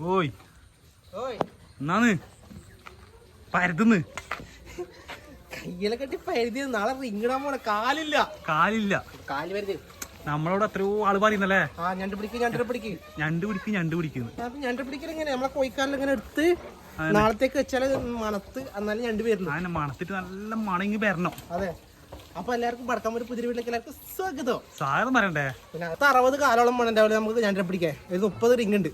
ഓയ്. എന്നാന്ന്? പരുതുന്ന്. കയ്യിലെ കെട്ടി പരുതി നാളെ റിങ്ങിടാൻ പോണ. കാലില്ല. കാലില്ല. കാൽ പരുതി. നമ്മളോട് എത്രയോ ആൾ പറയുന്നല്ലേ? ആ ഞണ്ട് പിടിക്കും ഞണ്ട് പിടിക്കും. ഞണ്ട് പിടിക്കും ഞണ്ട് പിടിക്കുന്നു അപ്പൊ ഞണ്ട് പിടിക്കൽ എങ്ങനെ നമ്മളെ കോഴിക്കാലിൽ ഇങ്ങനെ എടുത്ത് നാളത്തേക്ക് വെച്ചാൽ മണത്ത് എന്നാലും ഞണ്ട് വരുന്നു അതിനെ മണത്തിട്ട് നല്ല മണങ്ങി വരണം. അതെ. അപ്പൊ എല്ലാവർക്കും പടക്കാൻ ഒരു പുതിയ വീട്ടിലേക്ക് എല്ലാവർക്കും സ്വാഗതം. സാധനം പറയണ്ടേ? പിന്നെ അറുപത് കാലോളം മണണ്ടാവില്ല നമുക്ക് ഞണ്ട് പിടിക്കാൻ? ഇത് മുപ്പത് റിങ് ഉണ്ട്.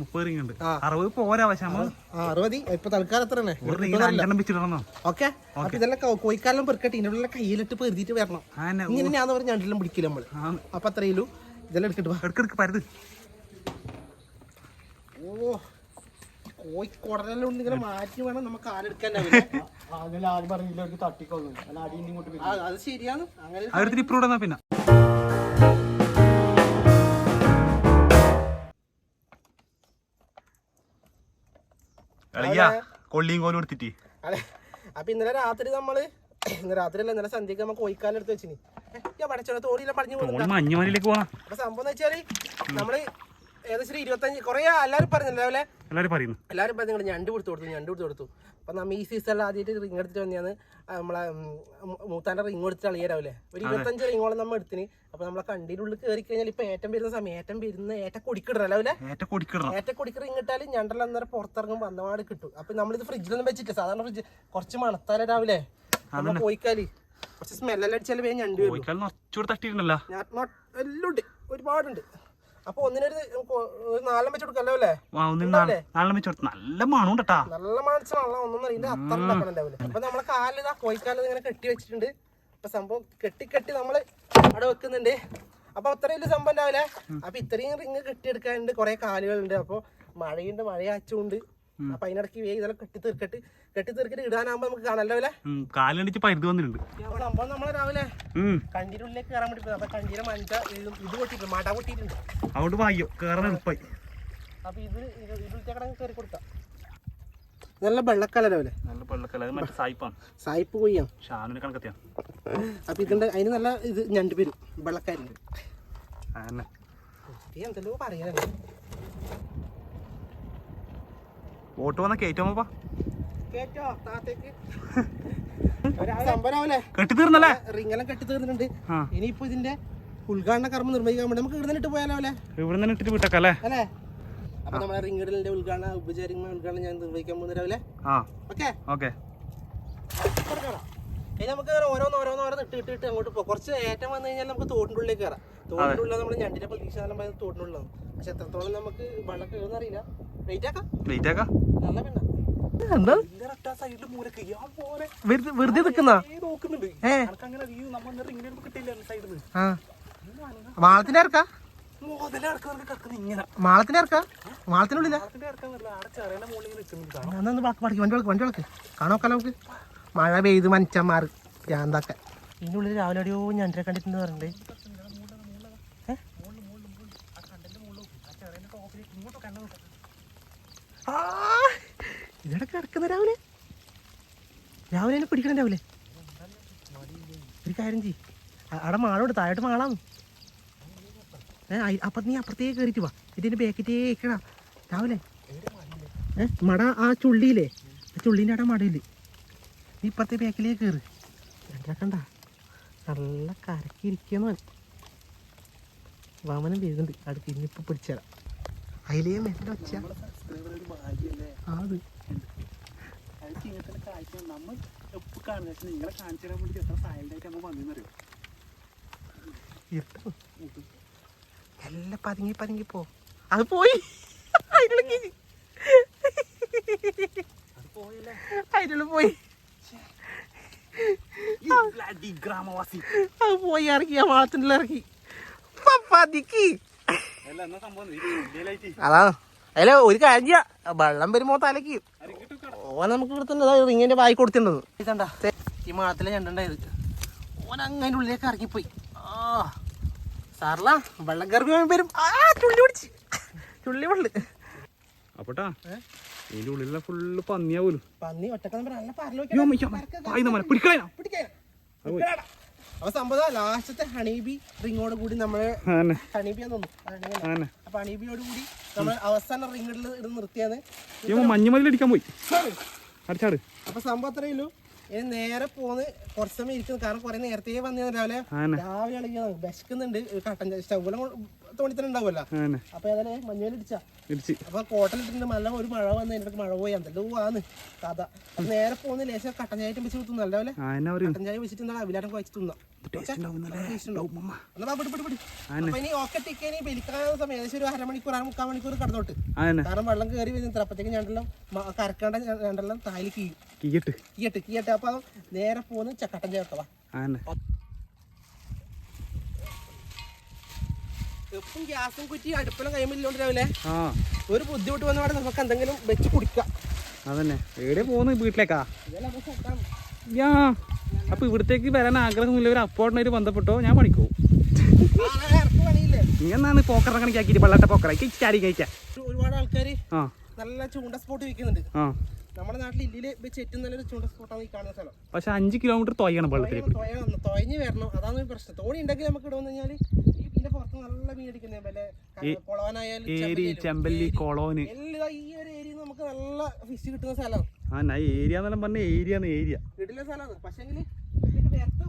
മുപ്പത് റിങ് ഉണ്ട്. അറുപത് പോരാ പക്ഷെ അറുപത് ഇപ്പൊ തൽക്കാലം എത്ര ഓക്കെ? ഇതെല്ലാം കോയിക്കാലം കോഴിക്കാലം പെറുക്കട്ടെ ഇതിനുള്ള കയ്യിലിട്ട് പെരുതിട്ട് വരണം. ഇങ്ങനെ ഞാൻ പറഞ്ഞ രണ്ടിലും പിടിക്കില്ല നമ്മൾ. അപ്പൊ അത്രയിലും ഇതെല്ലാം എടുത്തിട്ട് എടുക്കെടുക്ക് പരുത്. ഓ കോഴിക്കോടനെല്ലാം ഉണ്ട് ഇങ്ങനെ മാറ്റി വേണം നമുക്ക് ആരെടുക്കാൻ അത് ശരിയാണ്. അങ്ങനെ പിന്നെ. കളിയാ കൊള്ളിയും കോലും എടുത്തിട്ട്. അപ്പൊ ഇന്നലെ രാത്രി നമ്മൾ ഇന്ന് രാത്രി അല്ല ഇന്നലെ സന്ധ്യക്ക് നമ്മ കോയിക്കാലം എടുത്ത് വെച്ചിനി. ഞാൻ പഠിച്ചോളെ തോടിയില്ല പറഞ്ഞു പോകും തോണി മഞ്ഞുമലയിലേക്ക് പോവാ. അപ്പൊ സംഭവം എന്ന് വെച്ചാൽ നമ്മൾ ഏകദേശം ഇരുപത്തഞ്ച് കൊറേ എല്ലാരും പറഞ്ഞല്ലോ? രാവിലെ എല്ലാരും പറയുന്നു. എല്ലാവരും പറഞ്ഞു നിങ്ങൾ ഞണ്ട് കൊടുത്തു കൊടുത്തു ഞണ്ട് കൊടുത്തു കൊടുത്തു. അപ്പൊ നമ്മ ഈ സീസണിൽ ആദ്യമായിട്ട് റിങ് എടുത്തിട്ട് വന്നെയാണ് നമ്മളെ മൂത്താന്റെ റിങ് എടുത്തിട്ട് അളിയരാവില്ലേ ഒരു ഇരുപത്തഞ്ച് റിങ്ങോളം നമ്മൾ എടുത്തിന്. അപ്പൊ നമ്മളെ കണ്ടിന്റെ ഉള്ളിൽ കയറി കഴിഞ്ഞാൽ ഇപ്പൊ ഏറ്റം വരുന്ന സമയം ഏറ്റം വരുന്ന ഏറ്റ കുടിക്കിടല്ലേ ഏറ്റ കൊടിക്ക് റിങ് ഇട്ടാൽ ഞണ്ടല്ല അന്നേരം പുറത്തിറങ്ങും വന്നപാട് കിട്ടും. അപ്പൊ നമ്മളിത് ഫ്രിഡ്ജിലൊന്നും വെച്ചിട്ട് സാധാരണ ഫ്രിഡ്ജ് കുറച്ച് മണത്താല രാവിലെ നമ്മൾ പോയിക്കാൽ. കുറച്ച് സ്മെല്ലെല്ലാം അടിച്ചാൽ വേഗം ഞണ്ട് വരും. ഒരുപാടുണ്ട്. അപ്പൊ ഒന്നിനൊരു നാലെണ്ണം വെച്ച് കൊടുക്കല്ലോ അല്ലേ? ആ വെച്ച് കൊടുത്തു നല്ല മണം കേട്ടാ നല്ല മണച്ചാണല്ലോ ഒന്നും അറിയില്ല. അത്ര ഉണ്ടാക്കണുണ്ടാവില്ല അപ്പൊ നമ്മളെ കാലിൽ ആ കോഴിക്കാലിൽ ഇങ്ങനെ കെട്ടി വെച്ചിട്ടുണ്ട്. അപ്പൊ സംഭവം കെട്ടി കെട്ടി നമ്മൾ അവിടെ വെക്കുന്നുണ്ട്. അപ്പൊ അത്രയും വലിയ സംഭവം ഉണ്ടാവില്ല? അപ്പൊ ഇത്രയും റിങ് കെട്ടിയെടുക്കാനുണ്ട് കുറെ കാലുകളുണ്ട്. അപ്പൊ മഴയുണ്ട് മഴ അച്ചുണ്ട് അപ്പൊ അതിനിടയ്ക്ക് വേഗം ഇതെല്ലാം കെട്ടി തീർക്കട്ട് കെട്ടി തീർക്കിട്ട് ഇടാനാകുമ്പോ നമുക്ക് കാണാലോ അല്ലെ? കാലിനടിച്ച് പരുത് വന്നിട്ടുണ്ട്. സംഭവം നമ്മളെ രാവിലെ ഉള്ളിലേക്ക് കയറാൻ വേണ്ടി പോയി. അപ്പൊ കണ്ടീനെ മഞ്ച ഇത് പൊട്ടിയിട്ടുണ്ട് മട പൊട്ടിയിട്ടുണ്ട്. അതുകൊണ്ട് വായോ കയറാൻ എളുപ്പമായി അപ്പൊ ഇത് ഇതിലത്തെ ഇതിലത്തേക്കടങ്ങ് കയറി കൊടുക്കാം. നല്ല വെള്ളക്കലരാവില്ലേ നല്ല വെള്ളക്കല അത് മറ്റേ സായിപ്പാണ്. സായിപ്പ് പോയി കണക്കത്തിയാണ് അപ്പൊ ഇതിന്റെ അതിന് നല്ല ഇത് ഞണ്ട് പേരും വെള്ളക്കാരുണ്ട് ഈ എന്തെല്ലോ പറയാനല്ലേ ബോട്ട് വന്ന കയറ്റുമ്പോപ്പാ കെട്ടിത്തീർന്നല്ലേ റിങ്ങെല്ലാം കെട്ടിത്തീർന്നിട്ടുണ്ട് ഇനിയിപ്പോ ഇതിന്റെ ഉദ്ഘാടന കർമ്മം നിർവഹിക്കാൻ വേണ്ടി നമുക്ക് ഇവിടുന്ന് ഇട്ട് പോയാലോ അല്ലേ ഇവിടെ നിന്ന് ഇട്ടിട്ട് വിട്ടേക്കല്ലേ? അല്ലേ? അപ്പൊ നമ്മളെ റിങ്ങിടലിന്റെ ഉദ്ഘാടന ഉപചാരിക ഉദ്ഘാടനം ഞാൻ നിർവഹിക്കാൻ പോകുന്ന രാവിലെ ഓക്കെ? ഓക്കെ. ഇനി നമുക്ക് ഇങ്ങനെ ഓരോന്ന് ഓരോന്ന് ഓരോന്ന് ഇട്ട് ഇട്ട് ഇട്ട് അങ്ങോട്ട് പോകും. കുറച്ച് ഏറ്റം വന്നു കഴിഞ്ഞാൽ നമുക്ക് തോട്ടിന്റെ ഉള്ളിലേക്ക് കയറാം. തോട്ടിന്റെ ഉള്ളിൽ നമ്മൾ ഞണ്ടിന്റെ പ്രതീക്ഷ എല്ലാം പറയുന്നത് തോട്ടിന്റെ ഉള്ളിലാണ് പക്ഷെ എത്രത്തോളം നമുക്ക് വെള്ളം കയറുന്ന അറിയില്ല. വെയിറ്റ് ആക്കാം. വെയിറ്റ് ആക്കാം. നല്ല പിന്നെ വെറുതെ മാളത്തിന്റെ ഇറക്കാ? മാളത്തിന്റെ ഇറക്കാ? പഠിക്കും. വണ്ടി വിളക്ക് വണ്ടി വിളക്ക്. കാണോക്കാലോ നമുക്ക്. മഴ പെയ്ത് മനുഷ്യന്മാർ. ഭ്രാന്താക്ക ഇതിന്റെ ഉള്ളിൽ രാവിലെ ഒരു ഞണ്ടിനെ കണ്ടിട്ടുണ്ട് പറഞ്ഞിട്ട്. ഇതെവിടെ കിടക്കുന്ന രാവിലെ. രാവിലെ എന്നെ പിടിക്കണം രാവിലെ. ഒരു കാര്യം ചെയ് അവിടെ മാളോട് താഴോട്ട് മാളാന്ന്. ഏ അയ്- അപ്പൊ നീ അപ്പുറത്തേക്ക് കയറിയിട്ട് വാ. ഇതിന്റെ ബാക്കിറ്റേ ഇക്കണ രാവിലെ. ഏഹ് മട ആ ചുള്ളിയില്ലേ? ആ ചുള്ളീന്റെ അവിടെ മടയില്ലേ നീ ഇപ്പുറത്തെ ബാക്കിലേക്ക് കയറ് കണ്ട നല്ല കരക്കി വാമനം വരുന്നുണ്ട് അത് പിന്നിപ്പോൾ പിടിച്ചതാ അതിലേ മെല്ലെ ഒച്ച ആ അത്. നിങ്ങളെ പതുങ്ങി പതുങ്ങി പോ. അത് പോയി. അതിനുള്ള പോയി. ഗ്രാമവാസി. അത് പോയി ഇറങ്ങി ആ മാളത്തിന്റെ ഇറങ്ങി. പതിക്ക്. അല്ല എന്നാ സംഭവം? ഇന്ത്യയിലായിട്ട്. അതാ. അല്ല ഒരു കാര്യ വെള്ളം വരുമ്പോ തലക്ക് ഓൻ നമുക്ക് കൊടുത്തിട്ടുണ്ട് റിങ്ങിന്റെ വായി കൊടുത്തിട്ടുണ്ടെന്ന്. ഈ മാളത്തിലെ ഞണ്ടുണ്ടായത് ഓൻ അങ്ങനെ ഉള്ളിലേക്ക് ഇറങ്ങിപ്പോയി. ആ. സാറല്ല വെള്ളം കയറി വരും. ആ ചുള്ളി പിടിച്ച്. ചുള്ളി വെള്ളി. അപ്പോട്ടാ. ഇതിന്റെ ഉള്ളിലുള്ള ഫുള്ള് പന്നിയാ പോലും. പന്നി അപ്പൊ സംഭവം ലാസ്റ്റത്തെ ഹണീബി റിങ്ങോട് കൂടി നമ്മൾ ഹണീബി തോന്നുന്നു അപ്പൊ ഹണീബിയോട് കൂടി നമ്മൾ അവസാന റിങ്ങിൽ ഇടുന്ന നിർത്തിയാണ്. അടിക്കാൻ പോയി. അടിച്ചാട്. അപ്പൊ സംഭവം അത്രയേ ഉള്ളൂ. ഇനി നേരെ പോന്ന് കുറച്ച് സമയം ഇരിക്കുന്നു. കാരണം കുറെ നേരത്തെ വന്നിരുന്നു രാവിലെ രാവിലെ വിശക്കുന്നുണ്ട്. കട്ടൻ സ്റ്റൗവിലും തോണി തന്നെ ഉണ്ടാവുമല്ലോ അപ്പൊ ഏതായാലും മഞ്ഞയിൽ ഇടിച്ചാ. അപ്പൊ കോട്ടലിട്ടുണ്ട് നല്ല ഒരു മഴ വന്ന് എന്റെ മഴ പോയി. എന്തെല്ലോ ആന്ന്. കഥ. അപ്പൊ നേരെ പോകുന്ന ലേശം കട്ടൻ ചായ വെച്ച് തിന്നു അല്ലേ ആനെ പറയും. കട്ടൻ ചായ വെച്ചിട്ട് എന്താണ് അവിലാട്ടം കുഴച്ച് തിന്നാം. ഒരു അരമണിക്കൂർ അര മുക്കാൽ മണിക്കൂർ കടന്നോട്ട്. കാരണം വെള്ളം കയറി വരുന്ന അപ്പത്തേക്ക് ഞണ്ടെല്ലാം കരക്കേണ്ട ഞണ്ടെല്ലാം താലി കീയും. കീയിട്ട്. കീയട്ട് കീയട്ട്. അപ്പൊ നേരെ പോകുന്ന ചക്കട്ടൻ ചേർത്തവാ എപ്പം ഗ്യാസും കുറ്റി അടുപ്പിലും കൈമില്ലോണ്ട് രാവിലെ ആ. ഒരു ബുദ്ധിമുട്ട് വന്നപാടെ നമുക്ക് എന്തെങ്കിലും വെച്ച് കുടിക്കാം. അതന്നെ. എവിടെ പോകുന്നു വീട്ടിലേക്കാ. യാ. അപ്പൊ ഇവിടത്തേക്ക് വരാൻ ആഗ്രഹമില്ല ഒരു അപ്പോർട്ടിനായിട്ട് ബന്ധപ്പെട്ടോ? ഞാൻ പണിക്കോ ഇങ്ങനാണ് പോക്കറ കണക്കാക്കിട്ട് പള്ളാട്ട പോക്കറ. കഴിക്കാൻ ഒരു- ഒരുപാട് ആൾക്കാര് ആ. നല്ല ചൂണ്ട സ്പോട്ട് വിൽക്കുന്നുണ്ട് ആ. നമ്മുടെ നാട്ടിൽ ഇല്ലിൽ വെച്ച് ഏറ്റവും നല്ലൊരു ചൂണ്ട സ്പോട്ടാണ് ഈ കാണുന്ന സ്ഥലം. പക്ഷെ അഞ്ച് കിലോമീറ്റർ തൊയ്യണം വെള്ളത്തിൽ തൊഴഞ്ഞ് വരണം. അതാണ് പ്രശ്നം. തോണി ഉണ്ടെങ്കിൽ നമുക്ക് ഇവിടെ വന്നു കഴിഞ്ഞാൽ ഇതിന്റെ പുറത്ത് നല്ല മീൻ അടിക്കുന്നത് വല്ല പൊളവനായാലും ഏരി ചെമ്പല്ലി കൊളോന് എല്ലാം ഈ ഒരു നമുക്ക് നല്ല ഫിഷ് കിട്ടുന്ന സ്ഥലമാണ് ആ ഞാൻ ഏരിയ എന്നെല്ലാം പറഞ്ഞ ഏരിയ ഏരിയ. കിട്ടുന്ന സ്ഥലമാണ്. പക്ഷെങ്കിൽ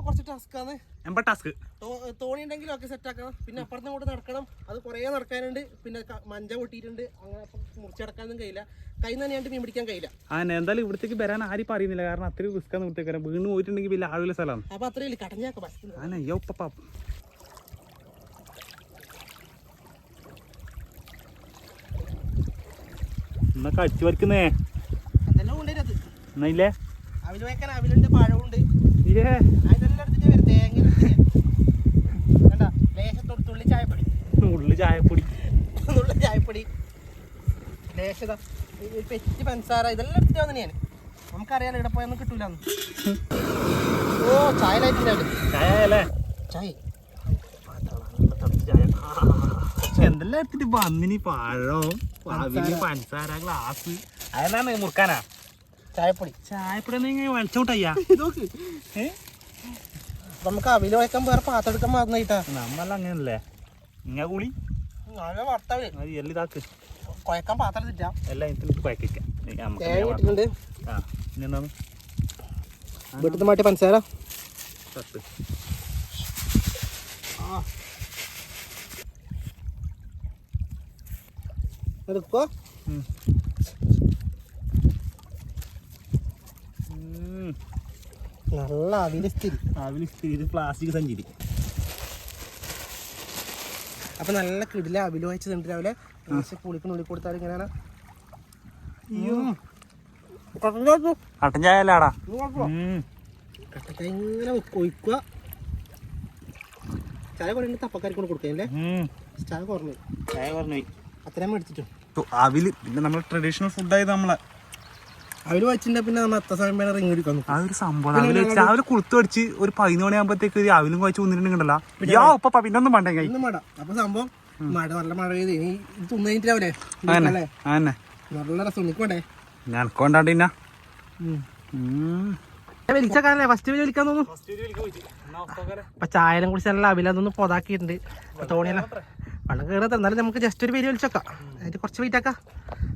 കുറച്ച് ടാസ്ക് ആണ്. എമ്പ ടാസ്ക് തോണി ഉണ്ടെങ്കിൽ ഒക്കെ സെറ്റ് ആക്കണം. പിന്നെ അപ്പുറത്ത് കൂടെ നടക്കണം. അത് കുറേ നടക്കാനുണ്ട്. പിന്നെ മഞ്ച പൊട്ടിയിട്ടുണ്ട്. അങ്ങനെ മുറിച്ചടക്കാനൊന്നും കഴിയില്ല. കൈ നനയാണ്ട് മീൻ പിടിക്കാൻ കഴിയില്ല. ആ എന്തായാലും ഇവിടത്തേക്ക് വരാൻ ആരും പറയുന്നില്ല. കാരണം അത്രയും റിസ്ക് ആണ് ഇവിടത്തേക്ക് വരാൻ. വീണ് പോയിട്ടുണ്ടെങ്കിൽ വലിയ ആളുള്ള സ്ഥലമാണ്. അപ്പൊ അത്രയും കടഞ്ഞാക്ക ബസ് ആന അയ്യോ പപ്പ എന്നാ കടിച്ചു വരക്കുന്നേ അതെല്ലാം കൊണ്ടുവരത് എന്നാ ഇല്ലേ അവിൽ വെക്കാൻ അവിലുണ്ട് പഴമുണ്ട് ഇല്ലേ അതെല്ലാം എടുത്തിട്ട് വരും തേങ്ങ വരക്കുന്നേ ലേശത്തോട് ഉള്ളി ചായപ്പൊടി. ഉള്ളി ചായപ്പൊടി. തുള്ളി ചായപ്പൊടി ലേശത പെറ്റ് പഞ്ചസാര ഇതെല്ലാം എടുത്തിട്ട് വന്നു ഞാൻ നമുക്കറിയാലോ ഇവിടെ പോയൊന്നും കിട്ടൂലെന്ന്. ഓ ചായ ചായ ചായ. എന്തെല്ലാം എടുത്തിട്ട് വന്നിനി പഴം? പഞ്ചസാര. ഗ്ലാസ്. മുറുക്കാനാ? ചായപ്പൊടി. ചായപ്പൊടി വലിച്ചോട്ടയ്യാ. നോക്ക്. നമുക്ക് അവിൽ വയ്ക്കാൻ വേറെ പാത്രം എടുക്കാൻ മറന്നിട്ടാ നമ്മളെല്ലാം അങ്ങനല്ലേ ഇങ്ങ കൂളി. നല്ല വർത്തവേ അത് എല്ലാം ഇതാക്ക്. കുഴക്കാൻ പാത്രം തെറ്റാ എല്ലാം ഇതിട്ട് കുഴക്കാം തേങ്ങ ഇട്ടിട്ടുണ്ട്. ആ ഇനി എന്താണ്? വീട്ടിൽ മാറ്റി പഞ്ചസാര? എടുക്കുക. നല്ല അവിൽ സ്ഥിതി രാവിലെ ഇത് പ്ലാസ്റ്റിക് സഞ്ചിരി. അപ്പൊ നല്ല കിടില അവിൽ വായിച്ചതുണ്ട് രാവിലെ. പക്ഷെ പുളിക്കുന്ന ഉള്ളി കൊടുത്താൽ ഇങ്ങനെയാണ്. കട്ടൻ ചായ അല്ലാടാ കട്ടക്ക ഇങ്ങനെ കൊയ്ക്കുക ചായ കുറേ തപ്പക്കാർക്ക് കൊണ്ട് കൊടുക്കല്ലേ? ചായ കുറഞ്ഞു. ചായ കുറഞ്ഞു അത്രയും മേടിച്ചിട്ടു അവിൽ പിന്നെ നമ്മുടെ ട്രഡീഷണൽ ഫുഡായത് നമ്മളെ അവർ വെച്ചിട്ട് പിന്നെ നമ്മൾ എത്ര സമയം വേണം റിങ് എടുക്കാൻ ആ ഒരു സംഭവം. രാവിലെ അവർ കുളുത്ത് അടിച്ച് ഒരു പതിനൊന്ന് മണിയാകുമ്പോഴത്തേക്ക് അവിലും കഴിച്ച് വന്നിട്ടുണ്ടല്ലോ യാ പിന്നെ ഒന്നും പണ്ടേ ഒന്നും വേണ്ട. മഴ അപ്പൊ സംഭവം മഴ നല്ല മഴ പെയ്ത്. ഇനി ഇത് തിന്നു കഴിഞ്ഞിട്ട് രാവിലെ അതന്നെ അല്ലേ അതന്നെ നല്ല രസം. നിൽക്കണ്ടേ ഞാനക്കൊണ്ടാണ്ട് പിന്നെ ഫസ്റ്റ് ഫസ്റ്റ് വിളിക്കാൻ തോന്നുന്നു. അപ്പൊ ചായലും കുറിച്ച് നല്ല അവിലൊന്നും പൊതാക്കിയിട്ടുണ്ട്. തോണിയല്ല വെള്ളം കയറാത്ത എന്നാലും നമുക്ക് ജസ്റ്റ് ഒരു പേര് വിളിച്ചോക്കാം. അതിന് കുറച്ച് വെയിറ്റ് ആക്കാം.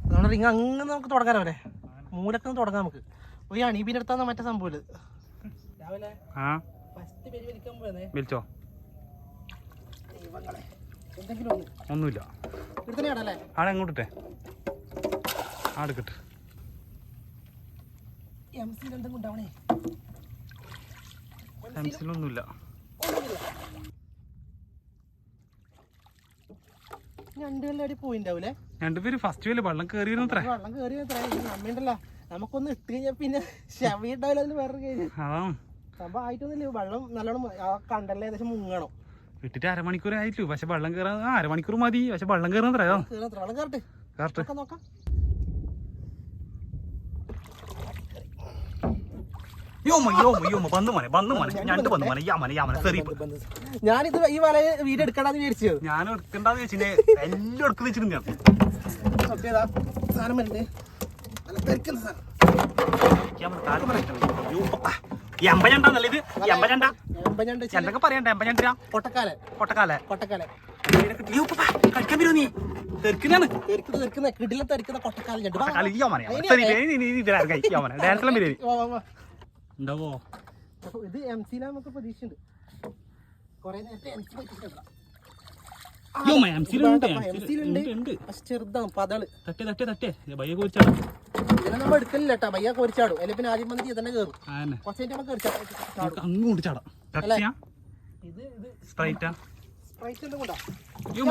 നമ്മുടെ റിങ് അങ്ങനെ നമുക്ക് തുടങ്ങാൻ അവരെ മൂലൊക്കെ തുടങ്ങാം നമുക്ക്. ഒരു അണീപിന്റെ അടുത്താണ് മറ്റേ സംഭവം രാവിലെ ആ. ഫസ്റ്റ് പേര് വിളിക്കാൻ പോയതേ. വിളിച്ചോ? ഒന്നുമില്ല. ആടെ എങ്ങോട്ടെ ആടെ ആടുക്കട്ടെ എം സി രണ്ടും കൊണ്ടാവണേ രണ്ടുപേര് ഫസ്റ്റ് വേൽ വെള്ളം കയറി വരുന്നത്രേ വെള്ളം കയറി അമ്മയുണ്ടല്ലോ നമുക്കൊന്ന് ഇട്ട് കഴിഞ്ഞാൽ പിന്നെ ഷവി ഉണ്ടാവില്ല അതിന് വേറെ കഴിഞ്ഞു സംഭവം ആയിട്ടൊന്നുമില്ല. വെള്ളം നല്ലോണം കണ്ടല്ലേ ഏകദേശം മുങ്ങണം. ഇട്ടിട്ട് അരമണിക്കൂർ ആയിട്ടു പക്ഷെ വെള്ളം കയറാൻ അരമണിക്കൂർ മതി. പക്ഷെ വെള്ളം കേറുന്നത്രേ വെള്ളം കയറട്ടെ കറക്റ്റ് നോക്കാം നോക്കാം യോമ യോമ യോമ ബന്ധു മോനെ ബന്ധു മോനെ ഞണ്ട് ബന്ധു മോനെ യാ മോനെ യാ മോനെ സെറി ഞാനിത് ഈ വല വീട് എടുക്കണമെന്ന് വിചാരിച്ചത് ഞാൻ എടുക്കണ്ടെന്ന് വെച്ചിട്ട് എല്ലാം എടുക്കുന്ന വെച്ചിട്ടുണ്ട് ഞാൻ ഓക്കെ സാധനം വരണ്ടേ നല്ല തിരക്കുന്ന സാധനം എമ്പഞ്ഞണ്ടല്ലേ ഇത് എമ്പഞ്ഞണ്ട എമ്പഞ്ഞണ്ട് എന്തൊക്കെ പറയണ്ട എമ്പഞ്ഞണ്ടാ കൊട്ടക്കാലൻ പൊട്ടക്കാലെ കൊട്ടക്കാലൻ കഴിക്കാൻ വരുമോ നീ തെറിക്കിനാണ് തെറിക്കുന്ന തെറിക്കുന്ന കിടില കൊട്ടക്കാലം വരും വാ. ഉണ്ടാവോ? അപ്പൊ ഇത് എം സിയിൽ നമുക്ക് പ്രതീക്ഷയുണ്ട് കൊറേ നേരത്തെ എം സി ചെറുതാണ് പതൾ തട്ടേ തട്ടേ തട്ടേ. ഭയ്യ കോരിച്ചാടും ഇതിനെ നമ്മൾ എടുക്കലില്ല കേട്ടാ ഭയ്യ കൊരിച്ചാടും. അല്ലെങ്കിൽ പിന്നെ ആദ്യം വന്നിട്ട് തന്നെ കയറും ആന്നെ കുറച്ച് കഴിഞ്ഞ് നമുക്ക് കയറിച്ചാടും അങ്ങോട്ട് ചാടാം ഇത് ഇത് സ്പ്രൈറ്റാ സ്പ്രൈറ്റ് ഉണ്ട് കൊണ്ടാ.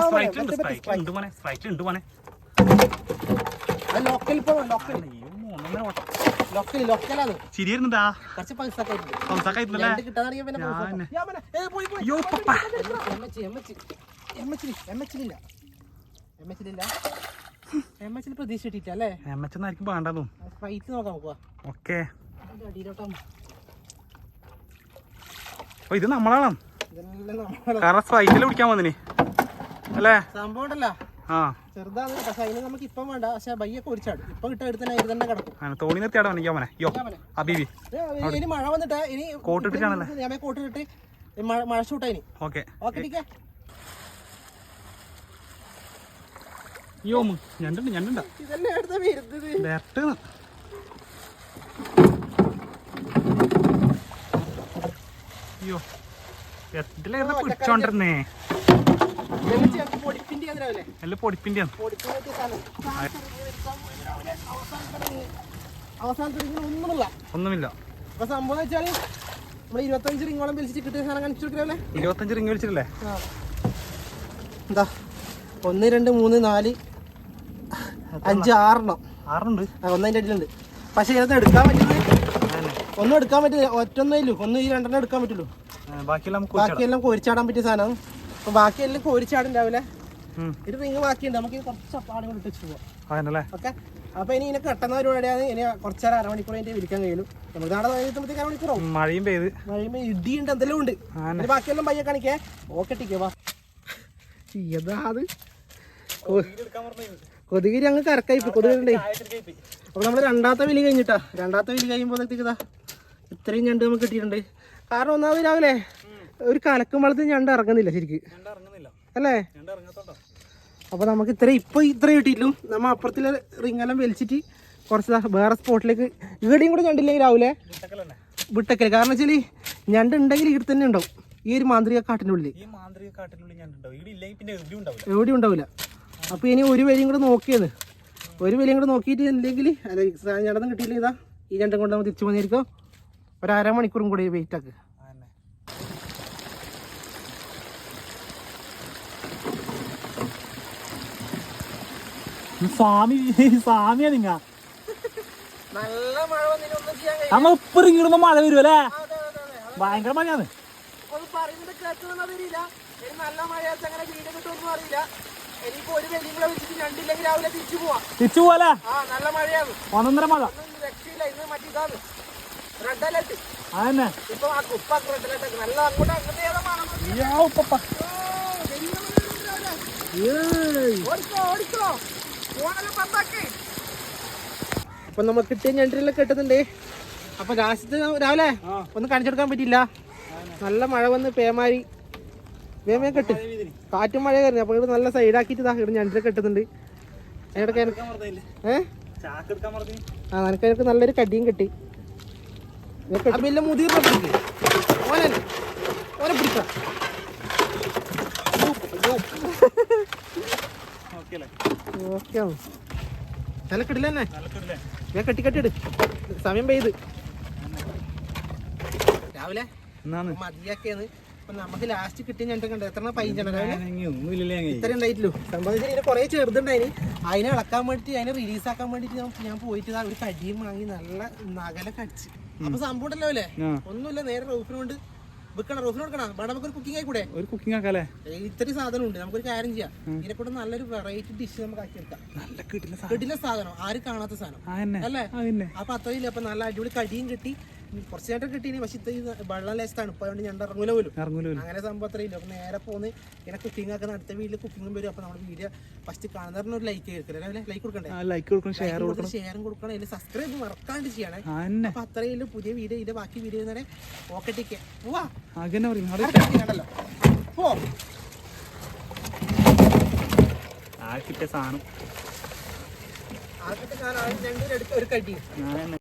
സ്പ്രൈറ്റ് ഉണ്ട് സ്പ്രൈറ്റ് ഉണ്ട് മോനെ. സ്പ്രൈറ്റ് ഉണ്ട് മോനെ. ലോക്കൽ ഇപ്പൊ ലോക്കൽ അയ്യോ പപ്പ. ഓക്കെ. ഇത് നമ്മളാണ്. കാരണം സ്പ്രൈറ്റിൽ പിടിക്കാൻ വന്നിനി. അല്ലേ? സംഭവം ഉണ്ടല്ലോ. ചെറുതാണ് പക്ഷെ അതിന് നമുക്ക് ഇപ്പം വേണ്ട. പക്ഷെ ഇപ്പൊ കിട്ടാൻ എടുത്തന്നെ ഇത് തന്നെ കിടക്കും. തോണി നിർത്തിയാടാ യോ. അബീബി ഇനി മഴ വന്നിട്ട് ഇനി കോട്ട് ഇട്ടിട്ടാണല്ലേ? ഞാൻ കോട്ട് ഇട്ടിട്ട് മഴ മഴ ഷൂട്ടാ ഇനി ഓക്കെ. ഓക്കെ ടീക്കേ. യോ ഞണ്ടുണ്ട് ഞണ്ടുണ്ട. ഇതല്ലേ എടുത്ത വരുന്നത്? ഡയറക്റ്റ് അയ്യോ എത്തിലായിരുന്നു പിടിച്ചോണ്ടിരുന്നേ. എല്ലാം പൊടിപ്പിന്റെ ഒന്നുമില്ല. അപ്പൊ സംഭവം വെച്ചാൽ നമ്മൾ ഇരുപത്തഞ്ച് റിങ്ങോളം വലിച്ചിട്ട് കിട്ടിയ സാധനം കാണിച്ചു കൊടുക്കലേ ഇരുപത്തഞ്ച് റിങ് വിളിച്ചിട്ടില്ലേ? എന്താ ഒന്ന് രണ്ട് മൂന്ന് നാല് അഞ്ച് ആറെണ്ണം. ആറുണ്ട് ആ, ഒന്നതിന്റെ അടിയിലുണ്ട്. പക്ഷെ ഇതിനകത്ത് എടുക്കാൻ പറ്റുന്നത് ഒന്നും എടുക്കാൻ പറ്റില്ല. ഒറ്റൊന്നേ ഇല്ലു ഒന്ന് ഈ രണ്ടെണ്ണം എടുക്കാൻ പറ്റുള്ളൂ. ബാക്കിയെല്ലാം കോരിച്ചാടാൻ പറ്റിയ സാധനം. അപ്പൊ ബാക്കിയെല്ലാം കോരിച്ചാടും രാവിലെ ഒരു റിങ് ബാക്കിയുണ്ട്. നമുക്ക് കുറച്ച് അപ്പാടുകൾ ഇട്ട് വെച്ചു പോവാം. ഓക്കെ? അപ്പൊ ഇനി ഇതിനെ കെട്ടുന്ന പരിപാടിയാണ്. ഇനി കുറച്ചേരം അരമണിക്കൂർ അതിന്റെ വിളിക്കാൻ കഴിയുള്ളൂ. നമുക്ക് നാളെ കഴിഞ്ഞിട്ടുമ്പോഴത്തേക്ക് അരമണിക്കൂറാവും. മഴയും പെയ്ത്. മഴയും ഇടിയുണ്ട് എന്തെല്ലാം ഉണ്ട്. ഇനി ബാക്കിയെല്ലാം പയ്യെ കാണിക്കേ. ഓക്കെ ടീക്കേ വാ. ഏതാ അത് കൊതുകിരി അങ്ങ് കറക്കായി കൊതുകുണ്ടേ അപ്പൊ നമ്മൾ രണ്ടാമത്തെ വിലി കഴിഞ്ഞിട്ടാ. രണ്ടാമത്തെ വിലി കഴിയുമ്പോഴത്തേക്ക് ഇതാ ഇത്രയും ഞണ്ട് നമുക്ക് കിട്ടിയിട്ടുണ്ട്. കാരണം ഒന്നാമത് രാവിലെ ഒരു കലക്കും വളത്തിൽ ഞണ്ട് ഇറങ്ങുന്നില്ല ശരിക്ക്. അല്ലേ? ഞണ്ട് ഇറങ്ങത്തോട്ടോ അപ്പൊ നമുക്ക് ഇത്ര ഇപ്പൊ ഇത്ര കിട്ടിയിട്ടും നമ്മ അപ്പുറത്തിലെ റിങ്ങെല്ലാം വലിച്ചിട്ട് കുറച്ച് വേറെ സ്പോട്ടിലേക്ക് ഇവിടെയും കൂടെ ഞണ്ടില്ലെങ്കിൽ രാവിലെ? വിട്ടക്കൽ. കാരണം വെച്ചാൽ ഞണ്ട് ഉണ്ടെങ്കിൽ ഇവിടെ തന്നെ ഉണ്ടാവും. ഈ ഒരു മാന്ത്രിക കാട്ടിന്റെ ഉള്ളിൽ എവിടെയും ഉണ്ടാവില്ല. എവിടെയും ഉണ്ടാവില്ല. അപ്പൊ ഇനി ഒരു വരിയും കൂടെ നോക്കിയത്. ഒരു വരിയും കൂടെ നോക്കിയിട്ട് ഇല്ലെങ്കിൽ അല്ല ഞണ്ടൊന്നും കിട്ടിയില്ല. ഇതാ ഈ രണ്ടും കൊണ്ട് നമ്മൾ തിരിച്ചു പോന്നിരിക്കും ഒരു അരമണിക്കൂറും കൂടി വെയിറ്റ് ആക്ക് അതന്നെ സ്വാമി സ്വാമിയാ നിങ്ങ. നല്ല മഴ വന്നിട്ട് ഒന്നും ചെയ്യാൻ നമ്മ ഇറങ്ങിടുമ്പോ മഴ വരും അല്ലേ? ഭയങ്കര മഴയാണ്. അത് പറയുന്നത് കേൾക്കുന്നത് അറിയില്ല. ഇനി നല്ല മഴയാച്ച അങ്ങനെ വീട് കിട്ടുമെന്നും അറിയില്ല. ഇനിയിപ്പോ ഒരു വെല്ലിയും കൂടെ വെച്ചിട്ട് രണ്ടില്ലെങ്കിൽ രാവിലെ തിരിച്ചു പോവാം. തിരിച്ചു പോവല്ലേ? ആ നല്ല മഴയാണ്. ഒന്നൊന്നര മഴ. ഒന്നും രക്ഷയില്ല. ഇന്ന് മറ്റേതാണ് റെഡ് അലർട്ട് അതന്നെ. ഇപ്പൊ ആ കുപ്പാക്ക് റെഡ് അലർട്ട് നല്ല അങ്ങോട്ട് ഏതാ മണം. ഓടിക്കോ ഓടിക്കോ. അപ്പൊ നമുക്ക് കിട്ടിയ ഞണ്ടിലൊക്കെ കിട്ടുന്നുണ്ട്. അപ്പൊ ലാസ്റ്റ് രാവിലെ ഒന്ന് കാണിച്ചെടുക്കാൻ പറ്റില്ല നല്ല മഴ വന്ന് പേമാരി. വേമേ കെട്ട്. കാറ്റും മഴ കയറി അപ്പൊ ഇവിടെ നല്ല സൈഡാക്കിയിട്ട് ഇതാ ഇവിടെ ഞണ്ടിലെ കെട്ടുന്നുണ്ട്. അതിനൊക്കെ ആ നിനക്ക് എനിക്ക് നല്ലൊരു കടിയും കിട്ടി. വലിയ മുതിർന്നു ഓനെ ഓനെ പിടിക്കാം ഓക്കെ തന്നെ ഞാൻ കെട്ടി കെട്ടിട് സമയം പെയ്ത്. രാവിലെ? മതിയാക്കിയത്. നമുക്ക് ലാസ്റ്റ് കിട്ടി ഞണ്ട് കണ്ടത് എത്ര പൈഞ്ചാണ് രാവിലെ? ഒന്നുമില്ലല്ലേ ഇത്ര ഉണ്ടായിട്ടുള്ളൂ. സംഭവം ഇതിന് കുറെ ചെറുതുണ്ടായിന്. അതിനെ ഇളക്കാൻ വേണ്ടിട്ട് അതിനെ റിലീസ് ആക്കാൻ വേണ്ടിട്ട് ഞാൻ പോയിട്ട് ഒരു കടിയും വാങ്ങി നല്ല നഗല കടിച്ച് അപ്പൊ സംഭവം ഉണ്ടല്ലോ അല്ലേ? ഒന്നുമില്ല നേരെ റൂഫിന് കൊണ്ട് വെക്കണം? റൂഫിന് കൊടുക്കണം? വേണം നമുക്കൊരു കുക്കിംഗ് ആയിക്കൂടെ? ഒരു കുക്കിംഗ് ആക്കാല്ലേ? ഇത്രയും സാധനം ഉണ്ട് നമുക്കൊരു കാര്യം ചെയ്യാം. ഇതിനെ കൂടെ നല്ലൊരു വെറൈറ്റി ഡിഷ് നമുക്ക് ആക്കിയെടുക്കാം നല്ല കിട്ടില്ല കിടില സാധനം. ആരും കാണാത്ത സാധനം? അല്ലേ? അപ്പൊ അത്രയില്ല അപ്പൊ നല്ല അടിപൊളി കടിയും കിട്ടി. കുറച്ച് നേരം കിട്ടീനി പക്ഷെ ഇത് വെള്ളം ലേശം തണുപ്പായതുകൊണ്ട് ഞാൻ ഇറങ്ങൂല പോലും. ഇറങ്ങൂല അങ്ങനെ സംഭവം അത്രയില്ല അപ്പൊ നേരെ പോന്ന് ഇങ്ങനെ കുക്കിംഗ് ആക്കുന്ന അടുത്ത വീട്ടിൽ കുക്കിംഗും വരും. അപ്പൊ നമ്മുടെ വീഡിയോ ഫസ്റ്റ് കാണുന്നവരുടെ ഒരു ലൈക്ക് കേൾക്കില്ല ലൈക്ക് കൊടുക്കണ്ടേ? ലൈക്ക് കൊടുക്കണം ഷെയർ കൊടുക്കണം ഷെയറും കൊടുക്കണം. അതിൽ സബ്സ്ക്രൈബ് മറക്കാണ്ട് ചെയ്യണേ. അപ്പൊ അത്രയും പുതിയ വീഡിയോ ഇതിന്റെ ബാക്കി വീഡിയോ തന്നെ ഓക്കട്ടിക്ക് പോവാ. അങ്ങനെ പറയും പോ. ആ കിട്ടിയ സാധനം. ഒരു കടി.